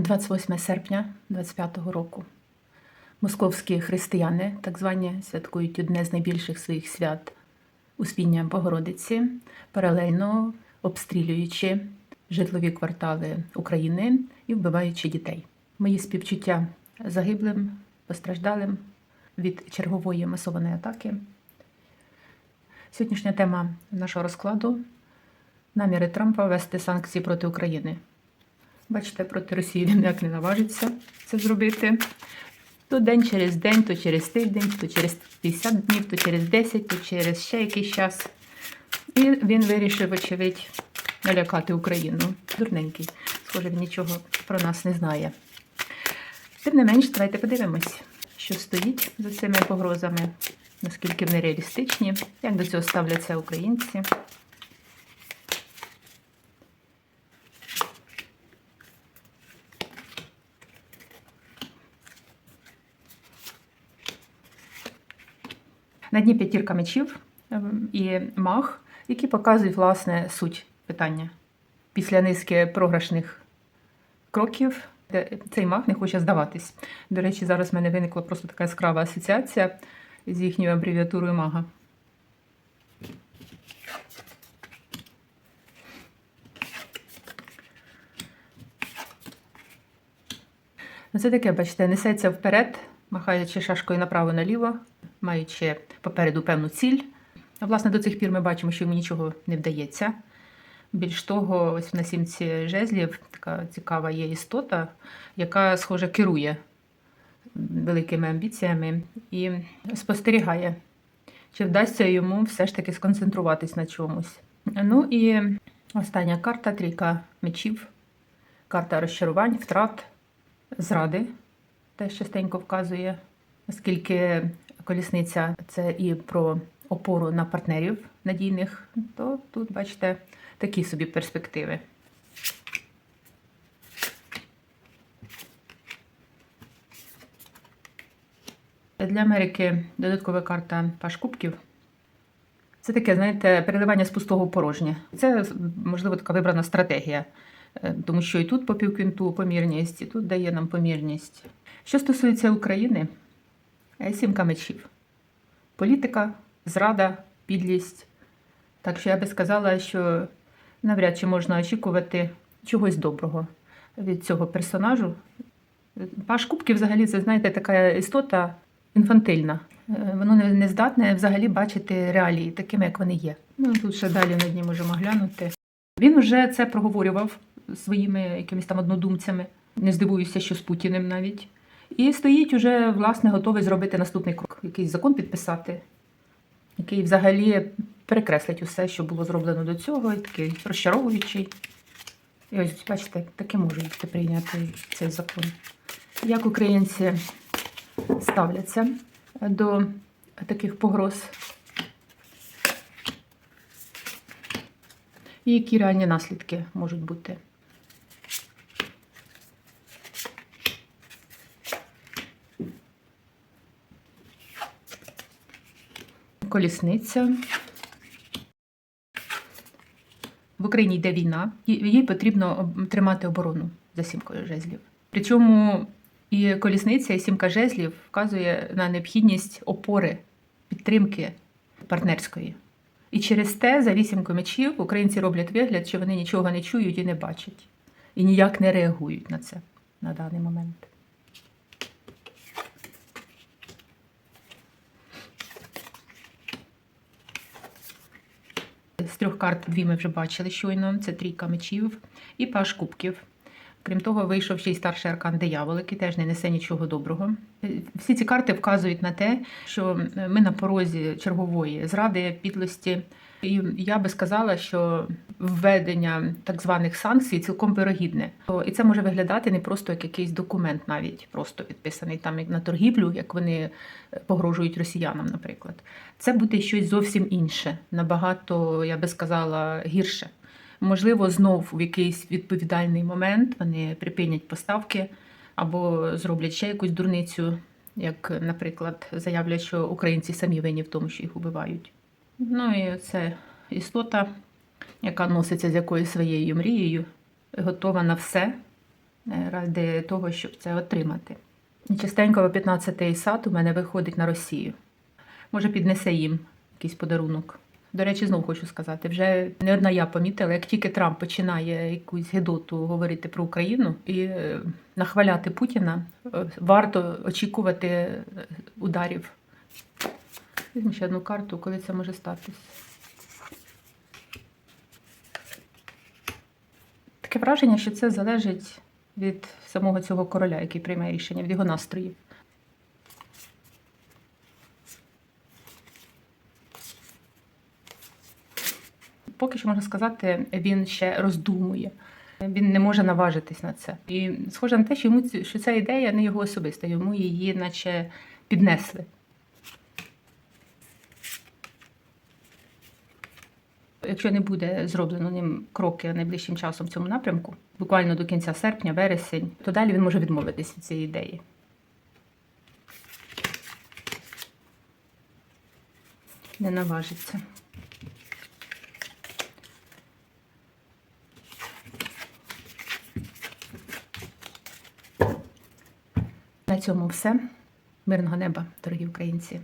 28 серпня 25-го року. Московські християни, так звані, святкують одне з найбільших своїх свят Успіння Богородиці, паралельно обстрілюючи житлові квартали України і вбиваючи дітей. Мої співчуття загиблим, постраждалим від чергової масованої атаки. Сьогоднішня тема нашого розкладу наміри Трампа ввести санкції проти України. Бачите, проти Росії він ніяк не наважиться це зробити. То день через день, то через тиждень, то через 50 днів, то через 10, то через ще якийсь час. І він вирішив, очевидь, налякати Україну. Дурненький. Схоже, він нічого про нас не знає. Тим не менш, давайте подивимось, що стоїть за цими погрозами, наскільки вони реалістичні, як до цього ставляться українці. На дні п'ятірка мечів ем, і маг, які показують власне суть питання. Після низки програшних кроків е, цей маг не хоче здаватись. До речі, зараз в мене виникла просто така яскрава асоціація з їхньою абревіатурою мага. Ну, Це таке, бачите, несеться вперед, махаючи шашкою направо-наліво, маючи попереду певну ціль. Власне, до цих пір ми бачимо, що йому нічого не вдається. Більш того, ось на сімці жезлів така цікава є істота, яка, схоже, керує великими амбіціями і спостерігає, чи вдасться йому все ж таки сконцентруватись на чомусь. Ну і остання карта трійка мечів, карта розчарувань, втрат, зради теж частенько вказує, оскільки колісниця це і про опору на партнерів надійних, то тут, бачите, такі собі перспективи. Для Америки додаткова карта Паш Кубків. Це таке, знаєте, переливання з пустого в порожнє. Це, можливо, така вибрана стратегія, Е, тому що і тут по півквінту помірність, і тут дає нам помірність. Що стосується України, сімка мечів. Політика, зрада, підлість. Так що я би сказала, що навряд чи можна очікувати чогось доброго від цього персонажу. Паш Кубків взагалі, це, знаєте, така істота інфантильна. Е, Воно не здатне взагалі бачити реалії такими, як вони є. Ну, тут ще далі на дні можемо глянути. Він вже це проговорював своїми якимись там однодумцями. Не здивуюся, що з Путіним навіть. І стоїть уже, власне, готовий зробити наступний крок, якийсь закон підписати, який взагалі перекреслить усе, що було зроблено до цього, і такий розчаровуючий. І ось, бачите, таки може бути прийнятий цей закон. Як українці ставляться до таких погроз? І які реальні наслідки можуть бути? Колісниця. В Україні йде війна, їй потрібно тримати оборону за сімкою жезлів. Причому і колісниця, і сімка жезлів вказує на необхідність опори, підтримки партнерської. І через те, за вісімкою мечів, українці роблять вигляд, що вони нічого не чують і не бачать, і ніяк не реагують на це на даний момент. З трьох карт дві ми вже бачили щойно. Це трійка мечів і паш кубків. Крім того, вийшов ще й старший аркан диявол, який теж не несе нічого доброго. Всі ці карти вказують на те, що ми на порозі чергової зради, підлості. І я би сказала, що введення так званих санкцій цілком вирогідне. І це може виглядати не просто як якийсь документ, навіть просто підписаний там як на торгівлю, як вони погрожують росіянам, наприклад. Це буде щось зовсім інше, набагато, я би сказала, гірше. Можливо, знов в якийсь відповідальний момент вони припинять поставки або зроблять ще якусь дурницю, як, наприклад, заявлять, що українці самі винні в тому, що їх убивають. Ну і це істота, яка носиться з якоюсь своєю мрією, готова на все, е, ради того, щоб це отримати. І частенько о 15-й сад у мене виходить на Росію. Може, піднесе їм якийсь подарунок. До речі, знову хочу сказати, вже не одна я помітила, як тільки Трамп починає якусь гидоту говорити про Україну і е, нахваляти Путіна, е, варто очікувати е, ударів. Візьму ще одну карту, коли це може статись. Таке враження, що це залежить від самого цього короля, який приймає рішення, від його настроїв. Поки що можна сказати, він ще роздумує. Він не може наважитись на це. І схоже на те, що йому що ця ідея не його особиста, йому її наче піднесли. Якщо не буде зроблено ним кроки найближчим часом в цьому напрямку, буквально до кінця серпня, вересень, то далі він може відмовитись від цієї ідеї. Не наважиться. Цьому все. Мирного неба, дорогі українці.